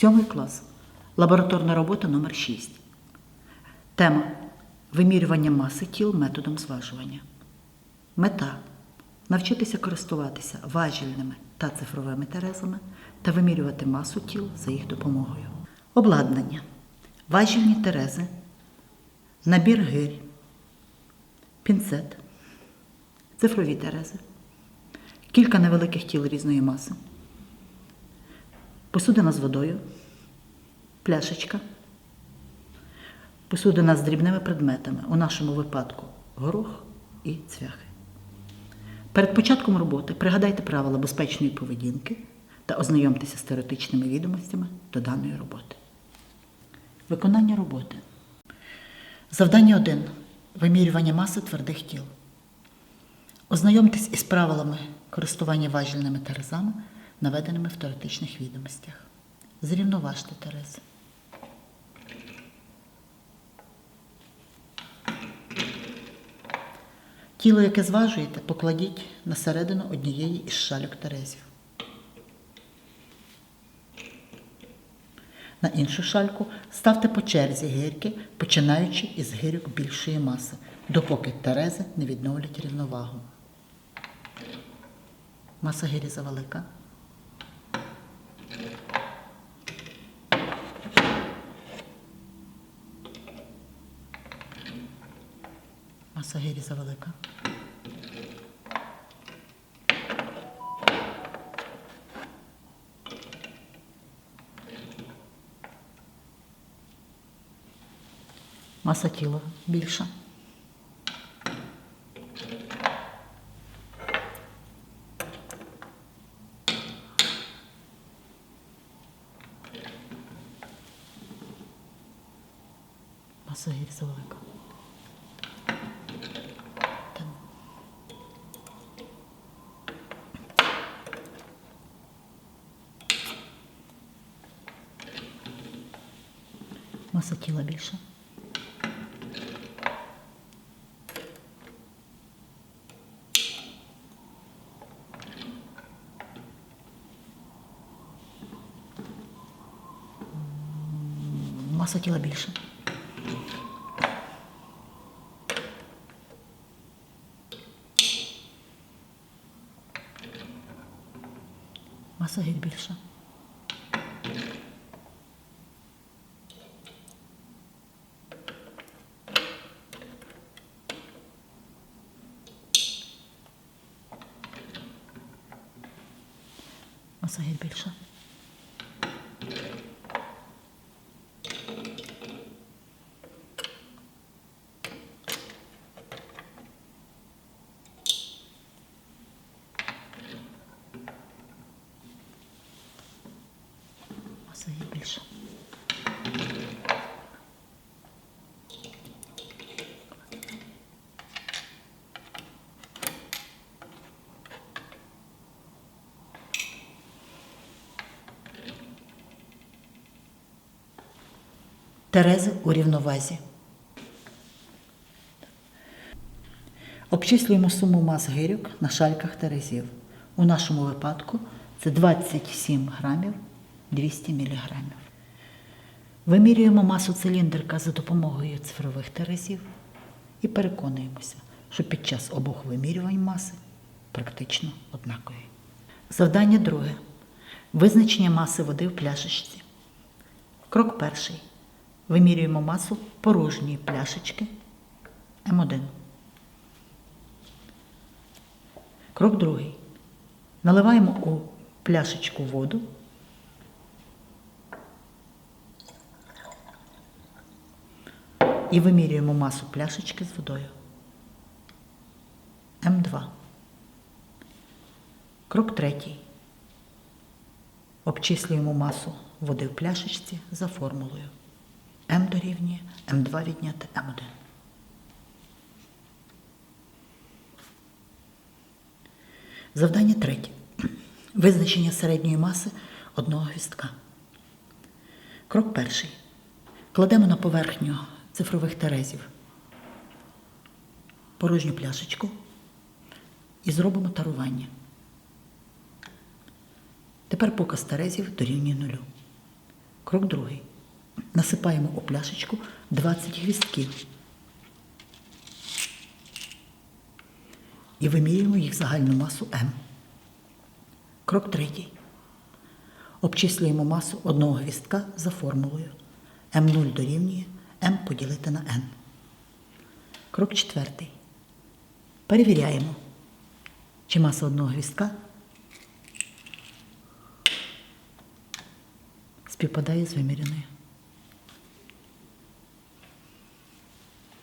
Сьомий клас. Лабораторна робота номер 6. Тема Вимірювання маси тіл методом зважування. Мета навчитися користуватися важільними та цифровими терезами та вимірювати масу тіл за їх допомогою. Обладнання. Важільні терези, набір гирь, пінцет, цифрові терези, кілька невеликих тіл різної маси, посудина з водою, пляшечка, посудина з дрібними предметами, у нашому випадку горох і цвяхи. Перед початком роботи пригадайте правила безпечної поведінки та ознайомтеся з теоретичними відомостями до даної роботи. Виконання роботи. Завдання 1. Вимірювання маси твердих тіл. Ознайомтесь із правилами користування важільними терезами, наведеними в теоретичних відомостях. Зрівноважте терези. Тіло, яке зважуєте, покладіть на середину однієї із шальок терезів. На іншу шальку ставте по черзі гирки, починаючи із гирьок більшої маси, допоки терези не відновлять рівновагу. Маса гирі завелика. Маса гирі завелика. Маса тіла більша. Маса гірі завелика. Маса тіла більша. Маса тіла більша. Маса гір більша. Маса гір більша. Маса Терези у рівновазі. Обчислюємо суму мас гирьок на шальках терезів. У нашому випадку це 27 грамів 200 міліграмів. Вимірюємо масу циліндрика за допомогою цифрових терезів і переконуємося, що під час обох вимірювань маси практично однакові. Завдання друге. Визначення маси води в пляшечці. Крок перший. Вимірюємо масу порожньої пляшечки М1. Крок другий. Наливаємо у пляшечку воду. І вимірюємо масу пляшечки з водою. М2. Крок третій. Обчислюємо масу води в пляшечці за формулою. М дорівнює М2 відняти М1. Завдання третє. Визначення середньої маси одного гвіздка. Крок перший. Кладемо на поверхню цифрових терезів порожню пляшечку і зробимо тарування. Тепер показ терезів дорівнює нулю. Крок другий. Насипаємо у пляшечку 20 гвістків. І вимірюємо їх загальну масу М. Крок третій. Обчислюємо масу одного гвістка за формулою. М0 дорівнює М поділити на N. Крок четвертий. Перевіряємо, чи маса одного гвістка співпадає з виміряною.